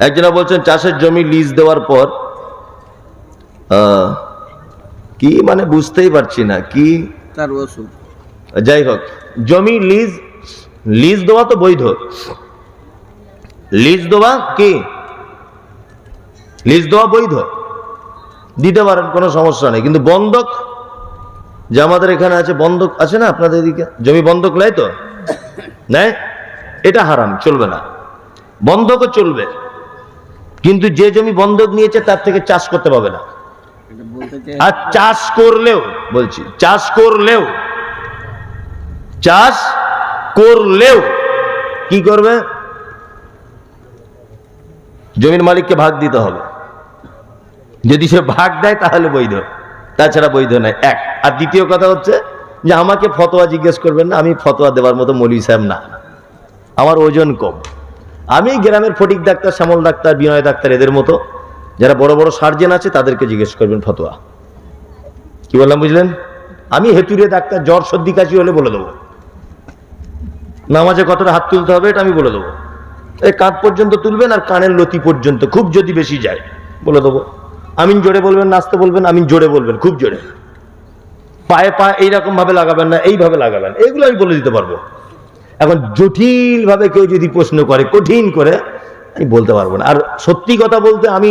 একজনা বলছেন চাষের জমি লিজ দেওয়ার পর কি মানে বুঝতেই পারছি না কি? তার যাই হোক জমি লিজ লিজ দেওয়া তো বৈধ। লিজ দেওয়া কি? লিজ দেওয়া বৈধ। দিতে পারেন কোনো সমস্যা নেই। কিন্তু বন্ধক যে আমাদের এখানে আছে বন্ধক আছে না আপনাদের এদিকে? জমি বন্ধক নেয় তো? নেয়? এটা হারাম চলবে না। বন্ধকও চলবে। কিন্তু যে জমি বন্ধক নিয়েছে তার থেকে চাষ করতে পারবে না। আর চাষ করলেও বলছি চাষ করলেও চাষ করলেও কি করবে? জমির মালিককে ভাগ দিতে হবে। যদি সে ভাগ দেয় তাহলে বৈধ। তাছাড়া বৈধ নয়। এক। আর দ্বিতীয় কথা হচ্ছে যে আমাকে ফতোয়া জিজ্ঞেস করবেন না আমি ফতোয়া দেওয়ার মতো মৌলী সাহেব না। আমার ওজন কম। আমি গ্রামের Fatik doctor, Shyamal doctor, Binoy doctor এদের মতো, যারা বড় বড় সার্জেন আছে, তাদেরকে জিজ্ঞেস করবেন ফতোয়া। কি বললাম, বুঝলেন? আমি হেতুরে ডাক্তার, জ্বর সর্দি কাশি হলে বলে দেবো। নামাজে কতটা হাত তুলতে হবে, এটা আমি বলে দেবো। এই কাঁধ পর্যন্ত তুলবেন আর কানের লতি পর্যন্ত, খুব যদি বেশি যায়, বলে দেবো। আমিন জোরে বলবেন, নাচতে বলবেন, আমিন জোরে বলবেন, খুব জোরে। পায়ে পা এইরকম ভাবে লাগাবেন না, এইভাবে লাগাবেন এইগুলো আমি বলে দিতে পারব। এখন জটিলভাবে কেউ যদি প্রশ্ন করে, কঠিন করে, আমি বলতে পারব না। আর সত্যি কথা বলতে আমি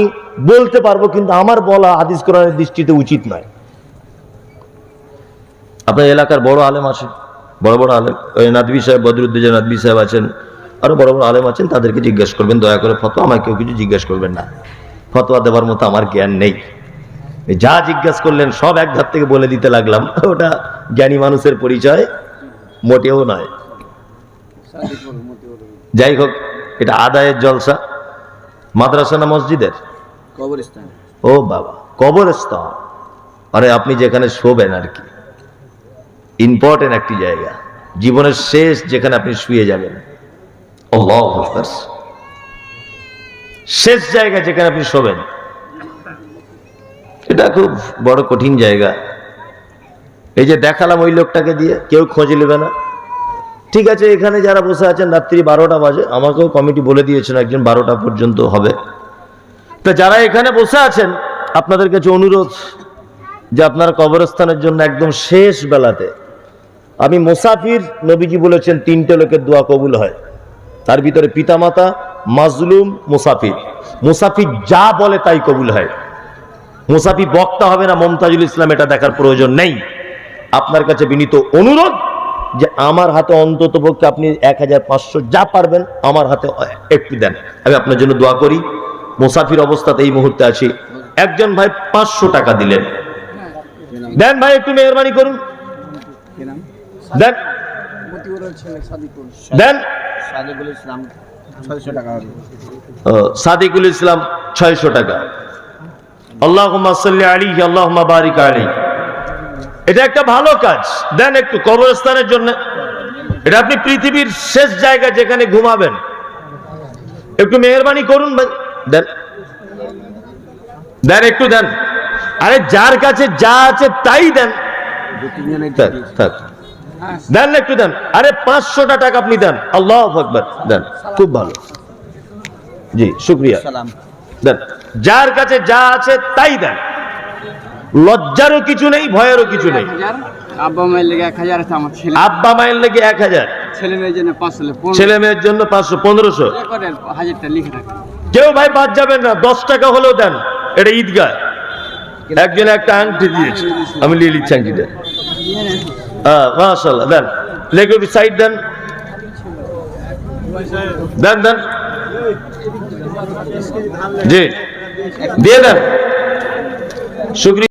বলতে পারব, কিন্তু আমার বলা আদিস কোরআনের দৃষ্টিতে উচিত নয়। আপনার এলাকার বড় আলেম আছে, বড় বড় আলেম নাদবি সাহেব, বদরুদ্দোজা নাদবি সাহেব আছেন, আরও বড় বড় আলেম আছেন, তাদেরকে জিজ্ঞেস করবেন, দয়া করে ফতোয়া আমাকে কেউ কিছু জিজ্ঞেস করবেন না। ফতোয়া দেওয়ার মতো আমার জ্ঞান নেই। যা জিজ্ঞেস করলেন, সব এক ধার থেকে বলে দিতে লাগলাম। ওটা জ্ঞানী মানুষের পরিচয়, মোটেও নয়। যাই হোক এটা আদায়ের জলসা। মাদ্রাসা না মসজিদের? কবরস্থান। ও বাবা কবরস্থান। আরে আপনি যেখানে শোবেন আর কি। ইম্পর্টেন্ট একটি জায়গা। জীবনের শেষ যেখানে আপনি শুয়ে যাবেন। শেষ জায়গা যেখানে আপনি শোবেন। এটা খুব বড় কঠিন জায়গা। এই যে দেখালাম ওই লোকটাকে দিয়ে কেউ খোঁজ নেবে না। ঠিক আছে, এখানে যারা বসে আছেন, রাত্রি বারোটা বাজে, আমাকেও কমিটি বলে দিয়েছেন একজন বারোটা পর্যন্ত হবে। তা যারা এখানে বসে আছেন, আপনাদের কাছে অনুরোধ যে আপনার কবরস্থানের জন্য একদম শেষ বেলাতে, আমি মোসাফির নবীজি বলেছেন, তিনটে লোকের দোয়া কবুল হয়। তার ভিতরে পিতামাতা, মাজলুম, মুসাফির। মুসাফির যা বলে তাই কবুল হয়। মুসাফি বক্তা হবে না, মমতাজুল ইসলাম, এটা দেখার প্রয়োজন নেই। আপনার কাছে বিনীত অনুরোধ যে আমার হাতে অন্তত পক্ষে আপনি এক হাজার পাঁচশো যা পারবেন আমার হাতে একটু দেন। আমি আপনার জন্য দোয়া করি। মুসাফির অবস্থাতে এই মুহূর্তে আছি। একজন ভাই পাঁচশো টাকা দিলেন। দেন ভাই, একটু মেহরবানি করুন। দেন। দেন। সাদিকুল ইসলাম ছয়শো টাকা। আল্লাহ আলী আল্লাহ বারিক আলী এটা একটা ভালো কাজ। দেন একটু কবরস্থানের জন্য। এটা আপনি পৃথিবীর শেষ জায়গা যেখানে ঘুমাবেন। একটু মেহরবানি করুন দেন। দেন একটু দেন। আরে যার কাছে যা আছে তাই দেন। দেন একটু দেন। আরে পাঁচশোটা টাকা আপনি দেন। আল্লাহ আকবর। দেন। খুব ভালো। জি শুক্রিয়া। দেন। যার কাছে যা আছে তাই দেন। লজ্জারও কিছু নেই ভয়েরও কিছু নেই। আব্বা মায়ের লেগে এক হাজার আছে আমার ছেলে। আব্বা মায়ের লেগে এক হাজার। ছেলে মেয়ের জন্য পাঁচশো পনেরো ছেলে মেয়ের জন্য পাঁচশো পনেরোশো। হাজারটা লিখে রাখেন। কেউ ভাই বাদ যাবেন না দশ টাকা হলেও দেন। এটা ঈদগাহ। একজন একটা আংটি দিয়েছে। আমি নিয়ে নিচ্ছি আংটিটা। হ্যাঁ মাশাল্লাহ দেন। লেগে সাইড দেন। দেন দেন। জি। দিয়ে দেন। শুক্রিয়া।